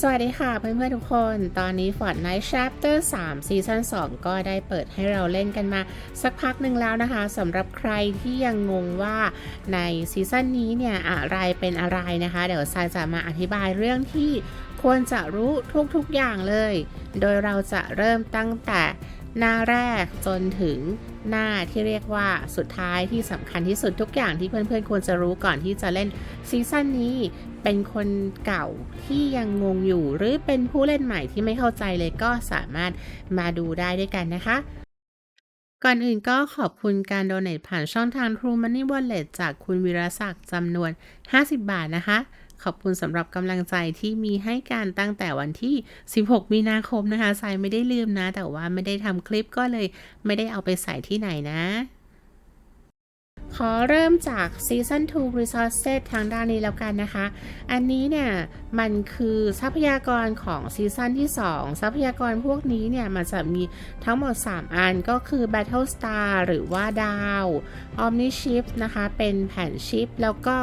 สวัสดีค่ะเพื่อนๆทุกคน ตอนนี้ Fortnite Chapter 3 Season 2 ก็ได้เปิดให้เราเล่นกันมา สักพักหนึ่งแล้วนะคะสำหรับใครที่ยังงงว่าในซีซั่นนี้เนี่ยอะไรเป็นอะไรนะคะ เดี๋ยวทรายจะมาอธิบายเรื่องที่ควรจะรู้ทุกๆอย่างเลย โดยเราจะเริ่มตั้งแต่หน้าแรกจนถึงหน้าที่เรียกว่าสุดท้ายที่สำคัญที่สุดทุกอย่างที่เพื่อนๆ ควรจะรู้ก่อนที่จะเล่นซีซั่นนี้ เป็นคนเก่าที่ยังงงอยู่ หรือเป็นผู้เล่นใหม่ที่ไม่เข้าใจเลยก็สามารถมาดูได้ด้วยกันนะคะ ก่อนอื่นก็ขอบคุณการโดเน a ผ่านช่องทาง True Money Wallet จากคุณวิรศักดิ์จำนวน 50 บาทนะคะขอบคุณสำหรับกำลังใจที่มีให้การตั้งแต่วันที่ 16 มีนาคมนะคะสายไม่ได้ลืมนะ แต่ว่าไม่ได้ทำคลิปก็เลยไม่ได้เอาไปใส่ที่ไหนนะ ขอเริ่มจาก Season 2 Resources ทางด้านนี้แล้วกันนะคะ อันนี้เนี่ยมันคือทรัพยากรของซีซั่นที่ 2 ทรัพยากรพวกนี้เนี่ยมันจะมีทั้งหมด 3 อันก็คือ Battle Star หรือว่าดาว Omni Chip นะคะ เป็นแผ่นชิป แล้วก็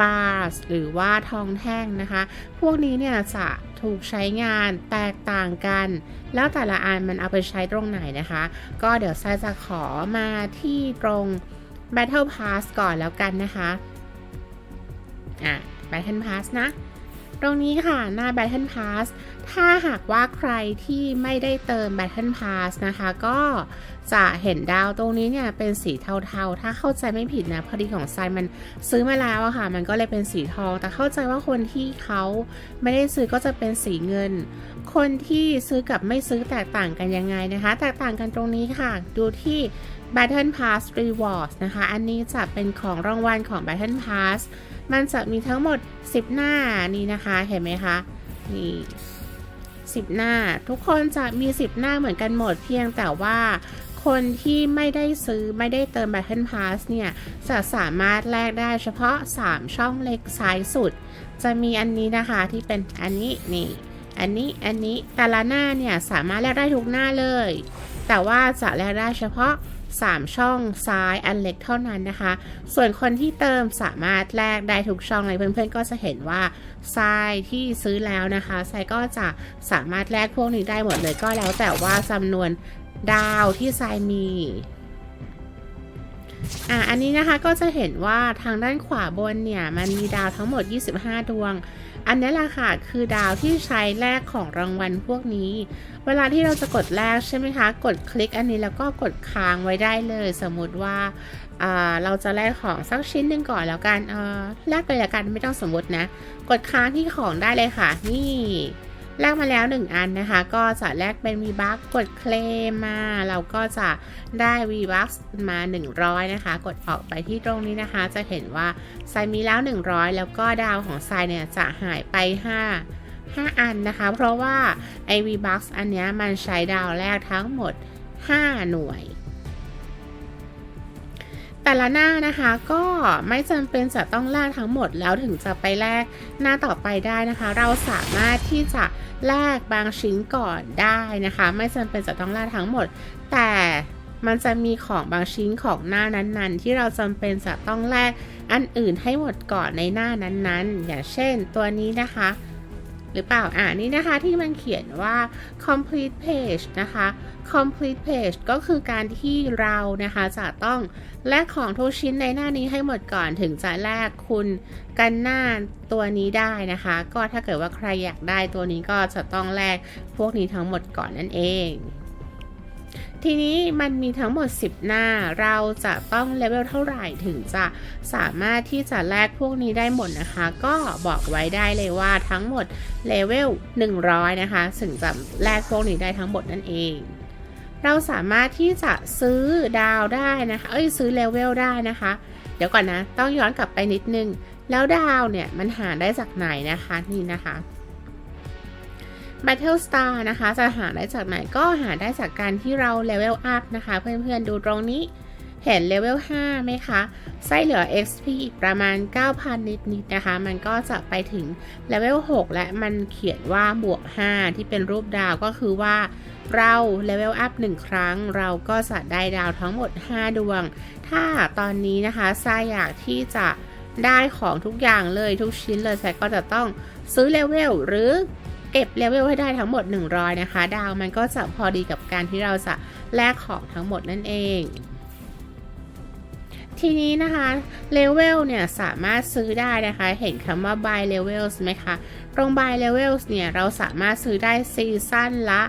Bars หรือว่าทองแท่งนะคะ พวกนี้เนี่ยจะถูกใช้งานแตกต่างกัน แล้วแต่ละอันมันเอาไปใช้ตรงไหนนะคะ ก็เดี๋ยวไซจะขอมาที่ตรง Battle Pass ก่อนแล้วกันนะคะอะ Battle Pass นะ ตรงนี้ค่ะหน้า Battle Pass ถ้าหากว่าใครที่ไม่ได้เติม Battle Pass นะคะ ก็จะเห็นดาวตรงนี้เนี่ยเป็นสีเทาๆ ถ้าเข้าใจไม่ผิดนะพอดีของไซมันซื้อมาแล้วอะค่ะ มันก็เลยเป็นสีทอง แต่เข้าใจว่าคนที่เขาไม่ได้ซื้อก็จะเป็นสีเงิน คนที่ซื้อกับไม่ซื้อแตกต่างกันยังไงนะคะ แตกต่างกันตรงนี้ค่ะ ดูที่ Battle Pass Rewards นะคะ อันนี้จะเป็นของรางวัลของ Battle Pass มันจะมีทั้งหมด 10 หน้านี่นะคะ เห็นไหมคะ นี่10 หน้า ทุกคนจะมี 10 หน้าเหมือนกันหมดเพียงแต่ว่าคนที่ไม่ได้ซื้อไม่ได้เติม Battle Pass เนี่ย จะสามารถแลกได้เฉพาะ 3 ช่องเล็กซ้ายสุด จะมีอันนี้นะคะที่เป็นอันนี้นี่ อันนี้อันนี้แต่ละหน้าเนี่ย สามารถแลกได้ทุกหน้าเลย แต่ว่าจะแลกได้เฉพาะ 3 ช่องซ้ายอันเล็กเท่านั้นนะคะ ส่วนคนที่เติมสามารถแลกได้ทุกช่องเลยเพื่อนๆก็จะเห็นว่าทรายที่ซื้อแล้วนะคะทรายก็จะสามารถแลกพวกนี้ได้หมดเลยก็แล้วแต่ว่าจำนวนดาวที่ทรายมี อะอันนี้นะคะก็จะเห็นว่าทางด้านขวาบนเนี่ยมันมีดาวทั้งหมด 25 ดวง อันนี้แหละค่ะคือดาวที่ใช้แลกของรางวัลพวกนี้ เวลาที่เราจะกดแลกใช่ไหมคะ กดคลิกอันนี้แล้วก็กดค้างไว้ได้เลย สมมุติว่าเราจะแลกของสักชิ้นหนึ่งก่อนแล้วกันแลกเลยละกันไม่ต้องสมมตินะ กดค้างที่ของได้เลยค่ะ นี่ แลกมาแล้ว 1 อันนะคะ ก็จะแลกเป็น v b u c k กดเคลมมา เราก็จะได้ v b u c k มา 100 นะคะ กดออกไปที่ตรงนี้นะคะ จะเห็นว่าไซมีแล้ว 100 แล้วก็ดาวของไซเนี่ยจะหายไป 5 5 อันนะคะ เพราะว่าไอ v b u c k อันนี้มันใช้ดาวแรกทั้งหมด 5 หน่วย แต่ละหน้านะคะก็ไม่จำเป็นจะต้องแลกทั้งหมดแล้วถึงจะไปแลกหน้าต่อไปได้นะคะ เราสามารถที่จะแลกบางชิ้นก่อนได้นะคะ ไม่จำเป็นจะต้องแลกทั้งหมด แต่มันจะมีของบางชิ้นของหน้านั้นๆ ที่เราจำเป็นจะต้องแลกอันอื่นให้หมดก่อนในหน้านั้นๆ อย่างเช่นตัวนี้นะคะ หรือเปล่า อ่านี่นะคะที่มันเขียนว่า complete page นะคะ complete page ก็คือการที่เรานะคะจะต้องแลกของทุกชิ้นในหน้านี้ให้หมดก่อนถึงจะแลกคุณกันหน้าตัวนี้ได้นะคะ ก็ถ้าเกิดว่าใครอยากได้ตัวนี้ก็จะต้องแลกพวกนี้ทั้งหมดก่อนนั่นเอง ทีนี้มันมีทั้งหมด 10 หน้า เราจะต้องเลเวลเท่าไหร่ถึงจะสามารถที่จะแลกพวกนี้ได้หมดนะคะ ก็บอกไว้ได้เลยว่าทั้งหมดเลเวล100 นะคะ ถึงจะแลกพวกนี้ได้ทั้งหมดนั่นเอง เราสามารถที่จะซื้อดาวได้นะคะ เอ้ยซื้อเลเวลได้นะคะ เดี๋ยวก่อนนะ ต้องย้อนกลับไปนิดนึง แล้วดาวเนี่ยมันหาได้จากไหนนะคะนี่นะคะ Battle Star นะคะ จะหาได้จากไหนก็หาได้จากการที่เราเลเวลอัพนะคะ เพื่อนๆดูตรงนี้เห็นเลเวล5ไหมคะ ไส้เหลือ XP อีกประมาณ 9,000 นิดๆนะคะ มันก็จะไปถึงเลเวล6และมันเขียนว่าบวก 5 ที่เป็นรูปดาวก็คือว่าเราเลเวลอัพ1ครั้ง เราก็จะได้ดาวทั้งหมด 5 ดวง ถ้าตอนนี้นะคะซาอยากที่จะได้ของทุกอย่างเลยทุกชิ้นเลยแซก็จะต้องซื้อเลเวลหรือ เก็บเลเวลให้ได้ทั้งหมด 100 นะคะ ดาวมันก็จะพอดีกับการที่เราจะแลกของทั้งหมดนั่นเอง ทีนี้นะคะเลเวลเนี่ยสามารถซื้อได้นะคะ เห็นคำว่า buy levels ไหมคะ ตรง buy levels เนี่ยเราสามารถซื้อได้ซีซั่นละ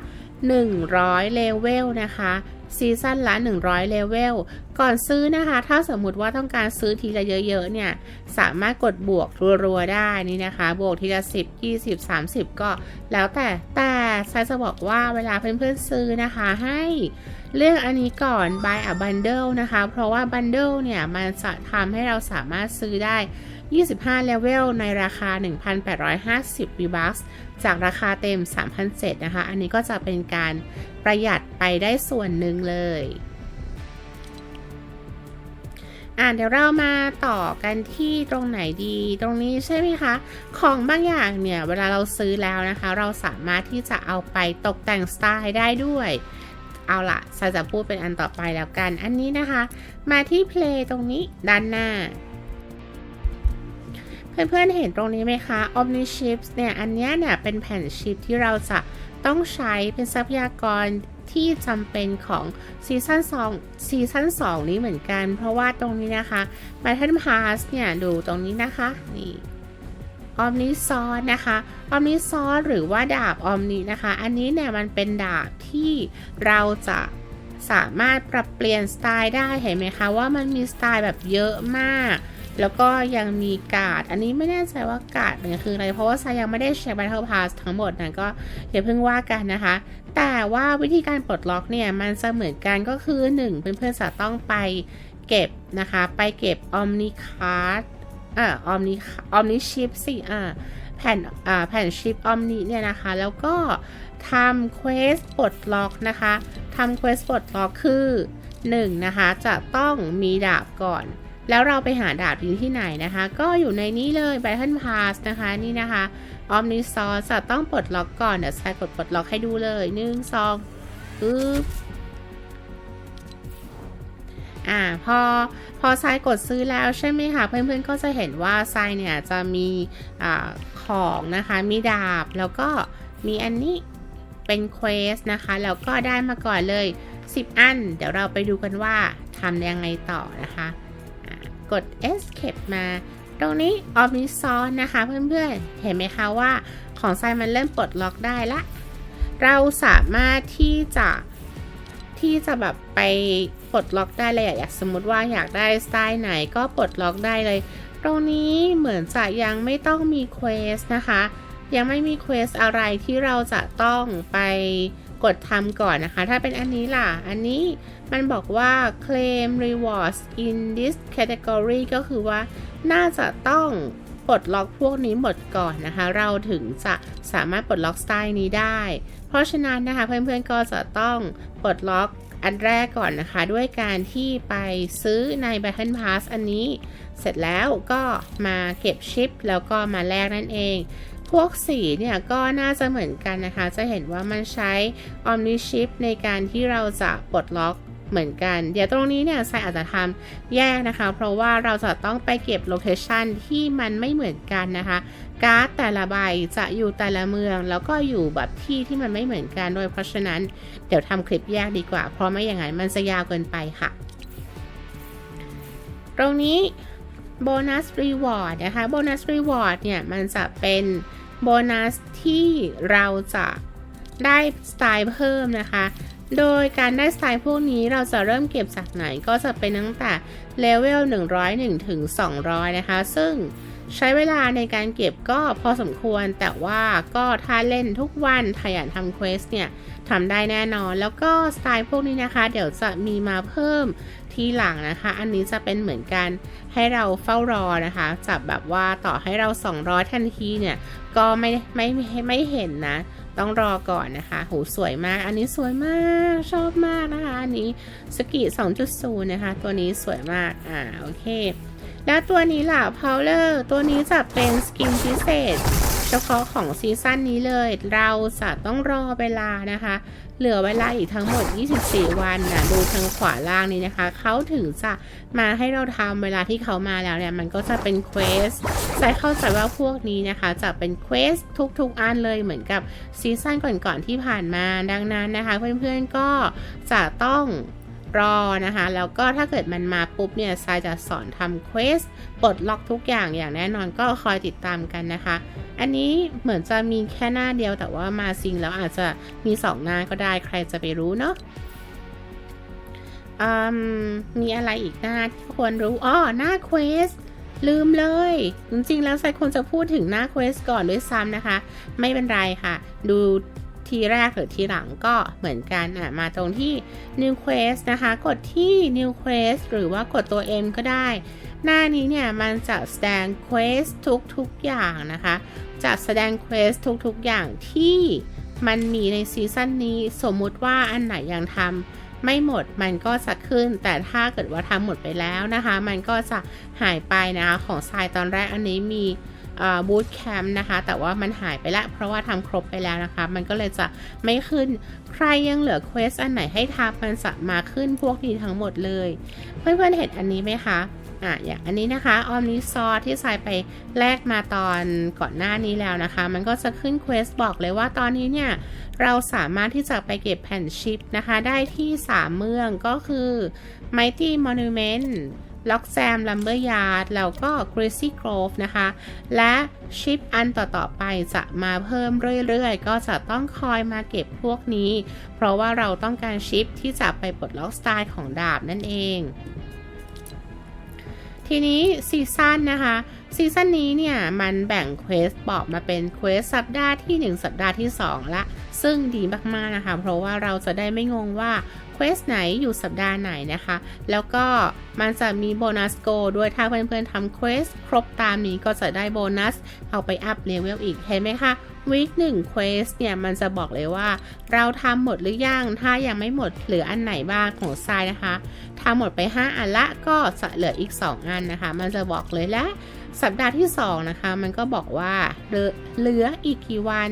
100 เลเวลนะคะ ซีซั่นละ 100 เลเวล ก่อนซื้อนะคะ ถ้าสมมุติว่าต้องการซื้อทีละเยอะๆ เนี่ย สามารถกดบวกรัวๆ ได้นี่นะคะ บวกทีละ 10 20 30 ก็แล้วแต่ แต่ไซจะบอกว่าเวลาเพื่อนๆซื้อนะคะให้เลือกอันนี้ก่อน buy a bundle นะคะ เพราะว่า bundle เนี่ย มันจะทำให้เราสามารถซื้อได้ 25 เลเวลในราคา 1,850 V-Bucks จากราคาเต็ม3,007นะคะ อันนี้ก็จะเป็นการประหยัดไปได้ส่วนหนึ่งเลยอ่าเดี๋ยวเรามาต่อกันที่ตรงไหนดีตรงนี้ใช่ไหมคะ ของบางอย่างเนี่ย เวลาเราซื้อแล้วนะคะ เราสามารถที่จะเอาไปตกแต่งสไตล์ได้ด้วย เอาละซาจะพูดเป็นอันต่อไปแล้วกัน อันนี้นะคะ มาที่เพลย์ตรงนี้ด้านหน้า เพื่อนๆเห็นตรงนี้ไหมคะ Omni Chips เนี่ย อันนี้เนี่ยเป็นแผ่นชิปที่เราจะต้องใช้เป็นทรัพยากรที่จำเป็นของซีซั่น2ซีซั่น2นี้เหมือนกัน เพราะว่าตรงนี้นะคะ Battle Pass เนี่ยดูตรงนี้นะคะ นี่ออมนิซอนนะคะออมนิซอนหรือว่าดาบออมนินะคะ อันนี้เนี่ยมันเป็นดาบที่เราจะสามารถปรับเปลี่ยนสไตล์ได้เห็นไหมคะว่ามันมีสไตล์แบบเยอะมาก แล้วก็ยังมีกาด อันนี้ไม่แน่ใจว่ากาดเนี่ยคืออะไร เพราะว่าซายังไม่ได้เช็ค Battle Pass ทั้งหมดนะก็อย่าเพิ่งว่ากันนะคะ แต่ว่าวิธีการปลดล็อกเนี่ยมันจะเหมือนกันก็คือ 1 เพื่อนๆจะต้องไปเก็บนะคะ ไปเก็บ Omni Card อ่าออมนิออมนิชิปสิอ่าแผ่นอ่าแผ่นชิปออมนิเนี่ยนะคะ แล้วก็ทำเควสปลดล็อกนะคะทำเควสปลดล็อกคือ 1 นะคะ จะต้องมีดาบก่อน แล้วเราไปหาดาบที่ที่ไหนนะคะ ก็อยู่ในนี้เลย Battle Pass นะคะนี่นะคะ Omni s o u r จะต้องปลดล็อกก่อน เดี๋ยวใช้กดปลดล็อกให้ดูเลย 1 2ปึ๊บอ่าพอพอทรายกดซื้อแล้วใช่ไหมคะเพื่อนๆก็จะเห็นว่าทรายเนี่ยจะมีอของนะคะมีดาบแล้วก็มีอันนี้เป็นเควสนะคะแล้วก็ได้มาก่อนเลย 10 อัน เดี๋ยวเราไปดูกันว่าทำยังไงต่อนะคะ กด escape มา ตรงนี้ออมิซอนนะคะเพื่อนๆ เห็นไหมคะว่าของทรายมันเริ่มปลดล็อกได้ละ เราสามารถที่จะที่จะแบบไปปลดล็อกได้เลยอยากสมมติว่าอยากได้สไตล์ไหนก็ปลดล็อกได้เลย ตรงนี้เหมือนจะยังไม่ต้องมีเควสนะคะ ยังไม่มีเควสอะไรที่เราจะต้องไป กดทำก่อนนะคะ ถ้าเป็นอันนี้ล่ะ อันนี้มันบอกว่า claim rewards in this category ก็คือว่าน่าจะต้องปลดล็อกพวกนี้หมดก่อนนะคะ เราถึงจะสามารถปลดล็อกสไตล์นี้ได้ เพราะฉะนั้นนะคะเพื่อนๆก็จะต้องปลดล็อกอันแรกก่อนนะคะ ด้วยการที่ไปซื้อใน Battle Pass อันนี้ เสร็จแล้วก็มาเก็บชิป แล้วก็มาแลกนั่นเอง พวกสีเนี่ยก็น่าจะเหมือนกันนะคะ จะเห็นว่ามันใช้ Omni Chip ในการที่เราจะปลดล็อกเหมือนกัน เดี๋ยวตรงนี้เนี่ยไซอาจจะทำแยกนะคะ เพราะว่าเราจะต้องไปเก็บโลเคชันที่มันไม่เหมือนกันนะคะ การ์ดแต่ละใบจะอยู่แต่ละเมือง แล้วก็อยู่แบบที่ที่มันไม่เหมือนกันโดยเพราะฉะนั้นเดี๋ยวทำคลิปแยกดีกว่า เพราะไม่อย่างนั้นมันจะยาวเกินไปค่ะ ตรงนี้ โบนัสรีวอร์ดนะคะโบนัสรีวอร์ดเนี่ย มันจะเป็นโบนัสที่เราจะได้สไตล์เพิ่มนะคะ โดยการได้สไตล์พวกนี้เราจะเริ่มเก็บจากไหนก็จะเป็นตั้งแต่เลเวล101 ถึง 200 นะคะ ซึ่งใช้เวลาในการเก็บก็พอสมควรแต่ว่าก็ถ้าเล่นทุกวันขยันทำเควสเนี่ยทำได้แน่นอน แล้วก็สไตล์พวกนี้นะคะ เดี๋ยวจะมีมาเพิ่ม ทีหลังนะคะ อันนี้จะเป็นเหมือนกันให้เราเฝ้ารอนะคะจับแบบว่าต่อให้เรา 200 ทันทีเนี่ยก็ไม่ไม่ไม่ไม่เห็นนะ ต้องรอก่อนนะคะโหสวยมาก อันนี้สวยมากชอบมากนะคะ อันนี้สกิ 2.0 นะคะ ตัวนี้สวยมาก อ่าโอเค แล้วตัวนี้ล่ะ Powder ตัวนี้จะเป็นสกินพิเศษ เฉพาะของซีซั่นนี้เลย เราจะต้องรอเวลานะคะ เหลือเวลาอีกทั้งหมด 24 วันนะดูทางขวาล่างนี้นะคะ เขาถึงจะมาให้เราทำเวลาที่เขามาแล้วเนี่ย มันก็จะเป็นเควสใส่เข้าใจว่าพวกนี้นะคะ จะเป็นเควสทุกๆอันเลยเหมือนกับซีซั่นก่อนๆที่ผ่านมาดังนั้นนะคะ เพื่อนๆก็จะต้อง รอนะคะ แล้วก็ถ้าเกิดมันมาปุ๊บเนี่ยทรายจะสอนทำเควสปลดล็อกทุกอย่างอย่างแน่นอนก็คอยติดตามกันนะคะ อันนี้เหมือนจะมีแค่หน้าเดียวแต่ว่ามาซิงแล้วอาจจะมีสองหน้าก็ได้ใครจะไปรู้เนาะอืมมีอะไรอีกหน้าที่ควรรู้อ้อหน้าเควสลืมเลย จริงๆ แล้วไซควรจะพูดถึงหน้าเควสก่อนด้วยซ้ำนะคะ ไม่เป็นไรค่ะ ดู ทีแรกหรือทีหลังก็เหมือนกันอะมาตรงที่ New Quest นะคะ กดที่ New Quest หรือว่ากดตัว M ก็ได้ หน้านี้เนี่ยมันจะแสดง Quest ทุกๆอย่างนะคะ จะแสดง Quest ทุกๆอย่างที่มันมีในซีซั่นนี้สมมุติว่าอันไหนยังทำไม่หมดมันก็จะขึ้น แต่ถ้าเกิดว่าทำหมดไปแล้วนะคะ มันก็จะหายไปนะคะของทรายตอนแรกอันนี้มี บูตแคมป์นะคะ แต่ว่ามันหายไปล้วเพราะว่าทำครบไปแล้วนะคะ มันก็เลยจะไม่ขึ้น ใครยังเหลือเควสอันไหนให้ทำมันจะมาขึ้นพวกนี้ทั้งหมดเลย เพื่อนๆเห็นอันนี้ไหมคะอะอย่างอันนี้นะคะออมนิซอที่ใส่ไปแลกมาตอนก่อนหน้านี้แล้วนะคะ มันก็จะขึ้นเควสบอกเลยว่าตอนนี้เนี่ย เราสามารถที่จะไปเก็บแผ่นชิปนะคะ ได้ที่ 3 เมืองก็คือ Mighty Monument ล็อกแซมลัมเบอร์ยาร์ดแล้วก็ Gracie Grove นะคะ และชิปอันต่อๆไปจะมาเพิ่มเรื่อยๆ ก็จะต้องคอยมาเก็บพวกนี้ เพราะว่าเราต้องการชิปที่จะไปปลดล็อกสไตล์ของดาบนั่นเอง ทีนี้ซีซั่นนะคะซีซั่นนี้เนี่ยมันแบ่งเควสบอกมาเป็นเควสสัปดาห์ที่ 1 สัปดาห์ที่ 2 ละ ซึ่งดีมากๆนะคะ เพราะว่าเราจะได้ไม่งงว่า เควสไหนอยู่สัปดาห์ไหนนะคะ แล้วก็มันจะมีโบนัสโกด้วยถ้าเพื่อนๆทำเควสครบตามนี้ก็จะได้โบนัส เอาไปอัพเลเวลอีกเห็นไหมคะวีคหนึ่งเควสเนี่ย มันจะบอกเลยว่า เราทำหมดหรือยัง ถ้ายังไม่หมดเหลืออันไหนบ้างของทรายนะคะทำหมดไป 5 อันละก็จะเหลืออีก 2 อันนะคะ มันจะบอกเลยและ สัปดาห์ที่ 2 นะคะ มันก็บอกว่าเหลืออีกกี่วัน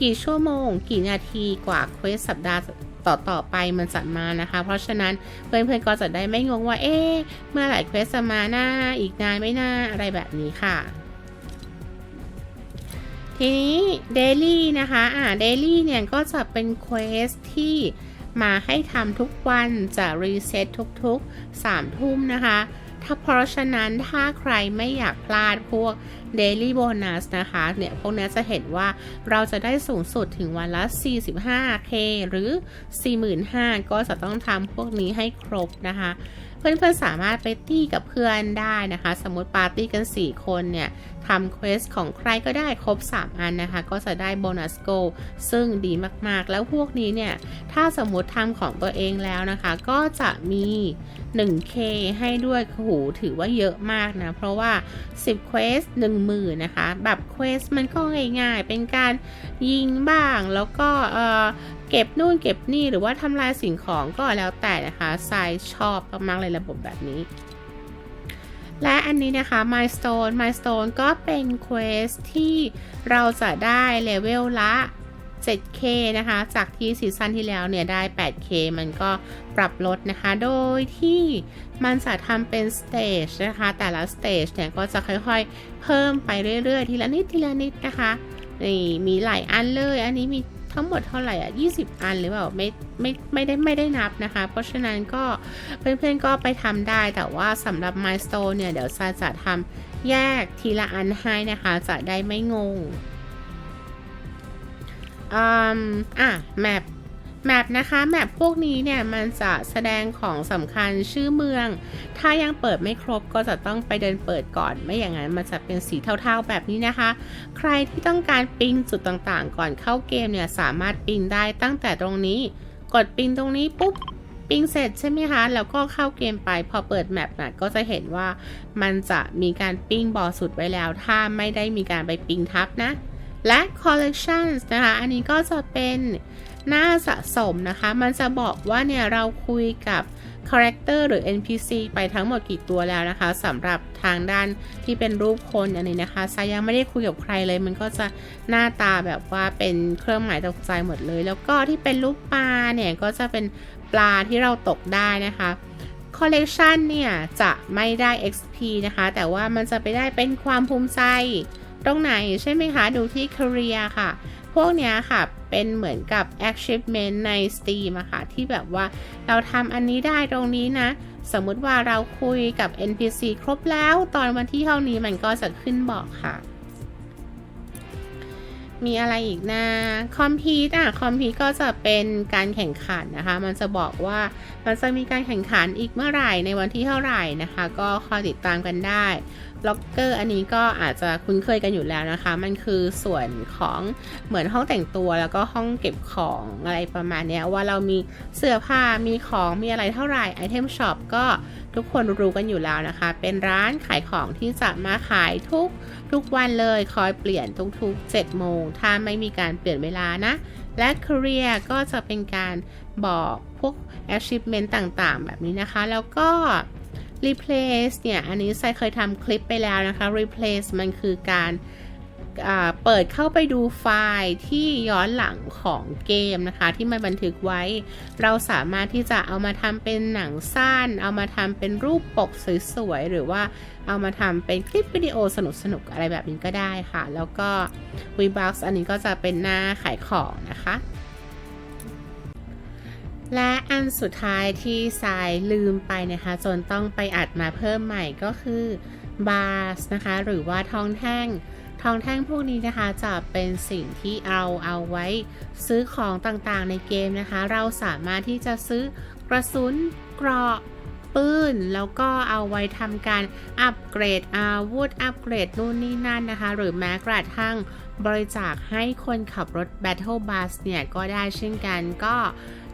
กี่ชั่วโมง กี่นาทีกว่าเควสสัปดาห์ ต่อต่อไปมันจะมานะคะ เพราะฉะนั้นเพื่อนๆก็จะได้ไม่งงว่าเอ๊ะเมื่อไหร่เควสจะมาหน้าอีกนานไม่น่าอะไรแบบนี้ค่ะ ทีนี้เดลี่นะคะอ่าเดลี่เนี่ยก็จะเป็นเควสที่มาให้ทำทุกวันจะรีเซ็ตทุกๆ3ทุ่มนะคะ ถ้าเพราะฉะนั้นถ้าใครไม่อยากพลาดพวก Daily Bonus นะคะเนี่ยพวกนี้จะเห็นว่าเราจะได้สูงสุดถึงวันละ 45k หรือ 45,000 ก็จะต้องทำพวกนี้ให้ครบนะคะเพื่อนๆสามารถไปตี้กับเพื่อนได้นะคะ สมมติปาร์ตี้กัน 4 คนเนี่ยทำเควสของใครก็ได้ครบ 3 อันนะคะ ก็จะได้โบนัสโกซึ่งดีมากๆ แล้วพวกนี้เนี่ย ถ้าสมมติทำของตัวเองแล้วนะคะ ก็จะมี 1k ให้ด้วยโหถือว่าเยอะมากนะ เพราะว่า 10เควสมือนะคะ แบบเควสมันก็ง่ายๆ เป็นการยิงบ้างแล้วก็เเก็บนู่นเก็บนี่หรือว่าทำลายสิ่งของก็แล้วแต่นะคะทรายชอบมากๆเลยระบบแบบนี้ และอันนี้นะคะ milestone milestone ก็เป็นเควสที่เราจะได้เลเวลละ 7k นะคะ จากที่ซีซั่นที่แล้วเนี่ยได้ 8k มันก็ปรับลดนะคะ โดยที่มันจะทำเป็นสเตจนะคะ แต่ละสเตจเนี่ยก็จะค่อยๆ เพิ่มไปเรื่อยๆ ทีละนิดทีละนิดนะคะ นี่มีหลายอันเลย อันนี้มีทั้งหมดเท่าไหร่อะ 20 อันหรือเปล่า ไม่ ไม่ ไม่ได้ ไม่ได้นับนะคะ เพราะฉะนั้นก็เพื่อนๆ ก็ไปทำได้ แต่ว่าสำหรับ Milestone เนี่ย เดี๋ยวซาจะทำแยกทีละอันให้นะคะ จะได้ไม่งง อ่าอะแมปแมปนะคะแมปพวกนี้เนี่ยมันจะแสดงของสำคัญชื่อเมือง ถ้ายังเปิดไม่ครบก็จะต้องไปเดินเปิดก่อน ไม่อย่างนั้นมันจะเป็นสีเทาๆแบบนี้นะคะ ใครที่ต้องการปิ้งจุดต่างๆ ก่อนเข้าเกมเนี่ยสามารถปิ้งได้ตั้งแต่ตรงนี้ กดปิ้งตรงนี้ปุ๊บปิ้งเสร็จใช่ไหมคะ แล้วก็เข้าเกมไปพอเปิดแมปนะก็จะเห็นว่ามันจะมีการปิ้งบอสุดไว้แล้ว ถ้าไม่ได้มีการไปปิ้งทับนะ และ collections นะคะ อันนี้ก็จะเป็นหน้าสะสมนะคะ มันจะบอกว่าเนี่ยเราคุยกับ Character หรือ NPC ไปทั้งหมดกี่ตัวแล้วนะคะสำหรับทางด้านที่เป็นรูปคนอันนี้นะคะซายังไม่ได้คุยกับใครเลย มันก็จะหน้าตาแบบว่าเป็นเครื่องหมายตกใจหมดเลย แล้วก็ที่เป็นรูปปลาเนี่ยก็จะเป็นปลาที่เราตกได้นะคะคอลเลกชันเนี่ยจะไม่ได้ XP นะคะ แต่ว่ามันจะไปได้เป็นความภูมิใจ ตรงไหนใช่ไหมคะ ดูที่ Career ค่ะ พวกนี้ค่ะ เป็นเหมือนกับ achievement ใน Steam อะค่ะ ที่แบบว่าเราทำอันนี้ได้ตรงนี้นะ สมมุติว่าเราคุยกับ NPC ครบแล้ว ตอนวันที่เท่านี้มันก็จะขึ้นบอกค่ะ มีอะไรอีกนะคอมพีตอะคอมพีตก็จะเป็นการแข่งขันนะคะ มันจะบอกว่ามันจะมีการแข่งขันอีกเมื่อไหร่ในวันที่เท่าไหร่นะคะ ก็คอยติดตามกันได้ ล็อกเกอร์อันนี้ก็อาจจะคุ้นเคยกันอยู่แล้วนะคะ มันคือส่วนของเหมือนห้องแต่งตัวแล้วก็ห้องเก็บของอะไรประมาณนี้ว่าเรามีเสื้อผ้ามีของมีอะไรเท่าไหร่ไอเทมช็อปก็ทุกคนรู้กันอยู่แล้วนะคะ เป็นร้านขายของที่จะมาขายทุกทุกวันเลยคอยเปลี่ยนทุกๆ 7 โมง ถ้าไม่มีการเปลี่ยนเวลานะ และ Career ก็จะเป็นการบอกพวก achievement ต่างๆ แบบนี้นะคะ แล้วก็ replace เนี่ย อันนี้ไซเคยทำคลิปไปแล้วนะคะ replace มันคือการเปิดเข้าไปดูไฟล์ที่ย้อนหลังของเกมนะคะ ที่มันบันทึกไว้ เราสามารถที่จะเอามาทำเป็นหนังสั้น เอามาทำเป็นรูปปกสวยๆ หรือว่าเอามาทำเป็นคลิปวิดีโอสนุกๆ อะไรแบบนี้ก็ได้ค่ะ แล้วก็ v b o x อันนี้ก็จะเป็นหน้าขายของนะคะ และอันสุดท้ายที่ทรายลืมไปนะคะ จนต้องไปอัดมาเพิ่มใหม่ก็คือบาสนะคะ หรือว่าทองแท่ง ทองแท่งพวกนี้นะคะจะเป็นสิ่งที่เราเอาไว้ซื้อของต่างๆในเกมนะคะ เราสามารถที่จะซื้อกระสุนเกราะปืนแล้วก็เอาไว้ทำการอัปเกรดอาวุธอัปเกรดนู่นนี่นั่นนะคะ หรือแม้กระทั่งบริจาคให้คนขับรถ Battle Bus เนี่ย ก็ได้เช่นกันก็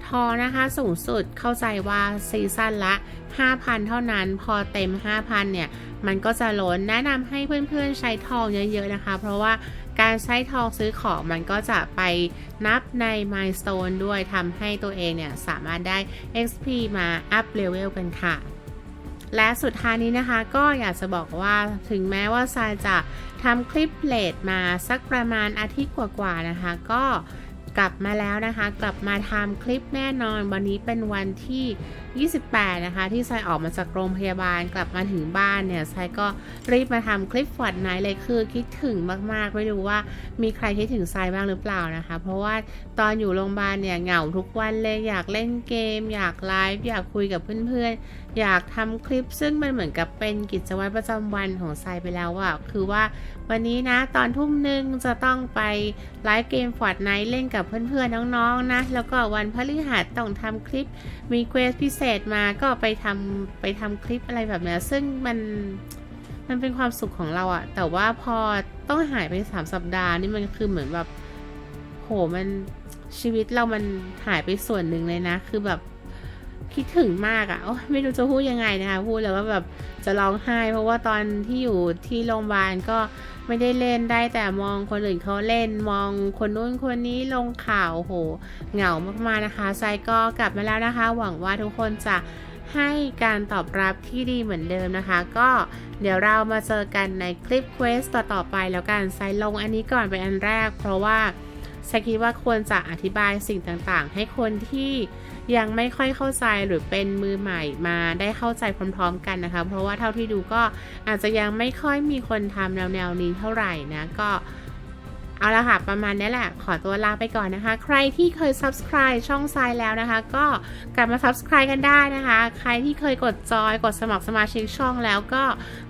ทอนะคะสูงสุดเข้าใจว่าซีซั่นละ 5,000 เท่านั้นพอเต็ม 5,000 เนี่ย มันก็จะล้นแนะนำให้เพื่อนๆใช้ทองเยอะๆนะคะ เพราะว่าการใช้ทองซื้อของมันก็จะไปนับใน Milestone ด้วยทำให้ตัวเองเนี่ย สามารถได้ XP มาอัพเลเวลกันค่ะและสุดท้ายนี้นะคะก็อยากจะบอกว่าถึงแม้ว่าทรายจะทำคลิปเลดมาสักประมาณอาทิตย์กว่าๆนะคะ ก็ กลับมาแล้วนะคะ กลับมาทำคลิปแน่นอน วันนี้เป็นวันที่ 28 นะคะ ที่ไซออกมาจากโรงพยาบาลกลับมาถึงบ้านเนี่ยไซก็รีบมาทำคลิปฟอดไนท์เลยคือคิดถึงมากๆ ไม่รู้ว่ามีใครคิดถึงไซบ้างหรือเปล่านะคะ เพราะว่าตอนอยู่โรงพยาบาลเนี่ยเหงาทุกวันเลยอยากเล่นเกม อยากไลฟ์อยากคุยกับเพื่อนๆ อยากทำคลิปซึ่งมันเหมือนกับเป็นกิจวัตรประจำวันของไซไปแล้วอะคือว่าวันนี้นะตอนทุ่มหนึ่งจะต้องไปไลฟ์เกมฟอร์ดไนท์เล่นกับเพื่อนๆ น้องๆนะ แล้วก็วันพฤหัสต้องทำคลิปมีเควสพิเศษมาก็ไปทำไปทำคลิปอะไรแบบนี้ซึ่งมันมันเป็นความสุขของเราอะแต่ว่าพอต้องหายไปสามสัปดาห์นี่มันคือเหมือนแบบโหมันชีวิตเรามันหายไปส่วนหนึ่งเลยนะ คือแบบ คิดถึงมากอะ่ะไม่รู้จะพูดยังไงนะคะ พูดแล้วก็แบบจะร้องไห้ เพราะว่าตอนที่อยู่ที่โรงพยาบาลก็ไม่ได้เล่นได้แต่มองคนอื่นเขาเล่นมองคนนู้นคนนี้ลงข่าวโหเหงามากๆนะคะไซก็กลับมาแล้วนะคะ หวังว่าทุกคนจะให้การตอบรับที่ดีเหมือนเดิมนะคะ ก็เดี๋ยวเรามาเจอกันในคลิปเควสต่อๆไปแล้วกันไซลงอันนี้ก่อนเป็นอันแรก เพราะว่าไซคิดว่าควรจะอธิบายสิ่งต่างๆ ให้คนที่ ยังไม่ค่อยเข้าใจหรือเป็นมือใหม่มาได้เข้าใจพร้อมๆกันนะคะ เพราะว่าเท่าที่ดูก็อาจจะยังไม่ค่อยมีคนทำแนวๆนี้เท่าไหร่นะก็เอาละค่ะ ประมาณนี้แหละ ขอตัวลาไปก่อนนะคะ ใครที่เคย subscribe ช่องทรายแล้วนะคะ ก็กลับมา subscribe กันได้นะคะ ใครที่เคยกดจอย กดสมัครสมาชิกช่องแล้วก็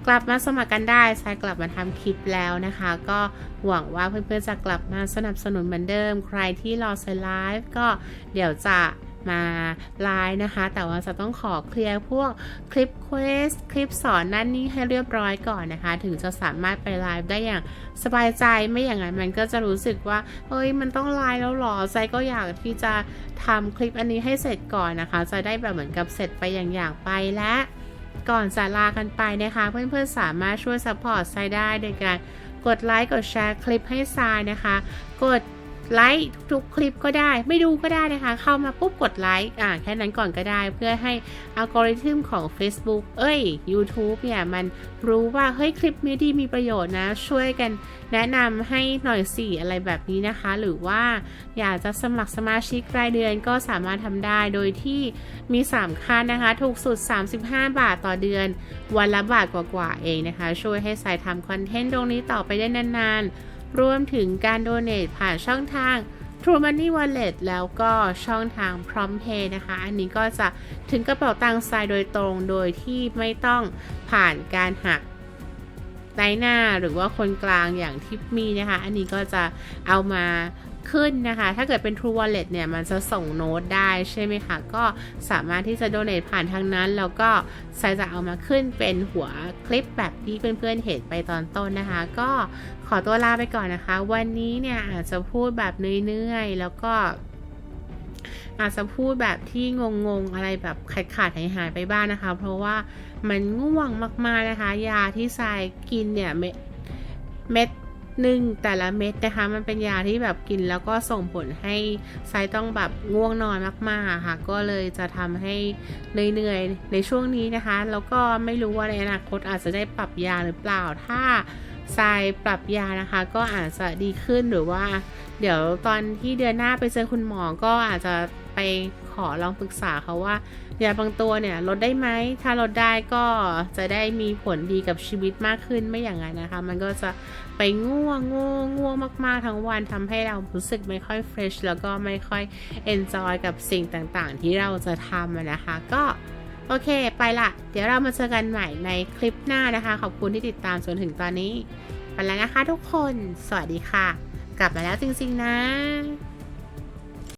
กลับมาสมัครกันได้ทรายกลับมาทำคลิปแล้วนะคะ ก็หวังว่าเพื่อนๆจะกลับมาสนับสนุนเหมือนเดิม ใครที่รอไซไลฟ์ก็เดี๋ยวจะ มาไลน์นะคะ แต่ว่าจะต้องขอเคลียร์พวกคลิปเควสคลิปสอนนั่นนี่ให้เรียบร้อยก่อนนะคะ ถึงจะสามารถไปไลฟ์ได้อย่างสบายใจไม่อย่างนั้นมันก็จะรู้สึกว่าเฮ้ยมันต้องไลฟ์แล้วหรอใจก็อยากที่จะทำคลิปอันนี้ให้เสร็จก่อนนะคะ จะได้แบบเหมือนกับเสร็จไปอย่างอย่างไปและก่อนจะลากันไปนะคะ เพื่อนๆสามารถช่วยซัพพอร์ตไซได้โดยการกดไลค์กดแชร์คลิปให้ทรายนะคะ กด ไลค์ทุกคลิปก็ได้ ไม่ดูก็ได้นะคะ เข้ามาปุ๊บกดไลค์อ่าแค่นั้นก่อนก็ได้ เพื่อให้อัลกอริทึมของ Facebook เอ้ย YouTube เนี่ย มันรู้ว่า เฮ้ย คลิปนี้ดีมีประโยชน์นะ ช่วยกันแนะนำให้หน่อยสิอะไรแบบนี้นะคะ หรือว่าอยากจะสมัครสมาชิกรายเดือนก็สามารถทำได้โดยที่มี3ขั้นนะคะ ถูกสุด 35 บาทต่อเดือน วันละบาทกว่าๆเองนะคะ ช่วยให้สายทำคอนเทนต์ตรงนี้ต่อไปได้นานๆ รวมถึงการโดเน a ผ่านช่องทาง True Money Wallet แล้วก็ช่องทาง PromptPay นะคะ อันนี้ก็จะถึงกระเป๋าตังค์ทรายโดยตรงโดยที่ไม่ต้องผ่านการหัก ในหน้าหรือว่าคนกลางอย่างทิปมีนะคะ อันนี้ก็จะเอามาขึ้นนะคะ ถ้าเกิดเป็น True Wallet เนี่ย มันจะส่งโน้ตได้ใช่ไหมคะ ก็สามารถที่จะโดเน a ผ่านทางนั้น แล้วก็ทรายจะเอามาขึ้นเป็นหัวคลิปแบบที่เพื่อนๆเห็นไปตอนต้นนะคะ ก็ขอตัวลาไปก่อนนะคะ วันนี้เนี่ยอาจจะพูดแบบเนื่อยๆ แล้วก็ อาจจะพูดแบบที่งงๆ อะไรแบบขาดขาดหายหายไปบ้างนะคะ เพราะว่ามันง่วงมากๆนะคะ ยาที่ทรายกินเนี่ยเม็ดหนึ่งแต่ละเม็ดนะคะ มันเป็นยาที่แบบกินแล้วก็ส่งผลให้ทรายต้องแบบง่วงนอนมากๆค่ะ ก็เลยจะทำให้เหนื่อยๆในช่วงนี้นะคะ แล้วก็ไม่รู้ว่าในอนาคตอาจจะได้ปรับยาหรือเปล่าถ้าทรายปรับยานะคะ ก็อาจจะดีขึ้นหรือว่า เดี๋ยวตอนที่เดือนหน้าไปเจอคุณหมอก็อาจจะ ไปขอลองปรึกษาเขาว่า ยาบางตัวเนี่ยลดได้ไหม ถ้าลดได้ก็จะได้มีผลดีกับชีวิตมากขึ้นไม่อย่างนั้นนะคะ มันก็จะไปง่วงง่วงง่วงมาก ๆ ทั้งวันทำให้เรารู้สึกไม่ค่อยเฟรชแล้วก็ไม่ค่อยเอนจอยกับสิ่งต่างๆ ที่เราจะทำนะคะ ก็โอเค ไปละ เดี๋ยวเรามาเจอกันใหม่ในคลิปหน้านะคะ ขอบคุณที่ติดตามจนถึงตอนนี้ ไปแล้วนะคะทุกคน สวัสดีค่ะ กลับมาแล้วจริงๆนะ